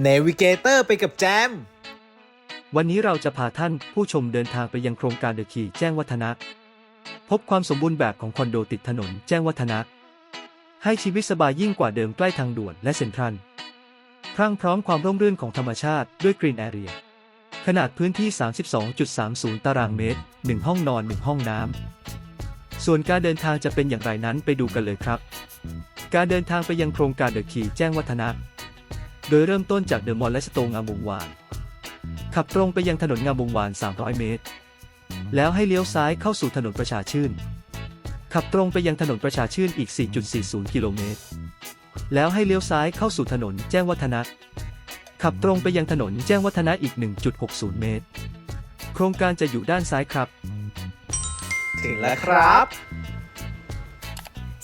เนวิเกเตอร์ไปกับแจม วันนี้เราจะพาท่านผู้ชมเดินทางไปยังโครงการเดอะคีแจ้งวัฒนะ พบความสมบูรณ์แบบของคอนโดติดถนนแจ้งวัฒนะ ให้ชีวิตสบายยิ่งกว่าเดิมใกล้ทางด่วนและเซ็นทรัลพรั่งพร้อมความร่มรื่นของธรรมชาติด้วยกรีนแอเรีย ขนาดพื้นที่ 32.30 ตารางเมตร 1 ห้องนอน 1 ห้องน้ำ ส่วนการเดินทางจะเป็นอย่างไรนั้นไปดูกันเลยครับ การเดินทางไปยังโครงการเดอะคีแจ้งวัฒนะ โดยเริ่มต้นจากเดอะมอลล์และสโตร์งามวงวาน ขับตรงไปยังถนนงามวงวาน 300 เมตร แล้วให้เลี้ยวซ้ายเข้าสู่ถนนประชาชื่น ขับตรงไปยังถนนประชาชื่นอีก 4.40 กิโลเมตร แล้วให้เลี้ยวซ้ายเข้าสู่ถนนแจ้งวัฒนะ ขับตรงไปยังถนนแจ้งวัฒนะอีก 1.60 เมตร โครงการจะอยู่ด้านซ้ายครับ ถึงแล้วครับ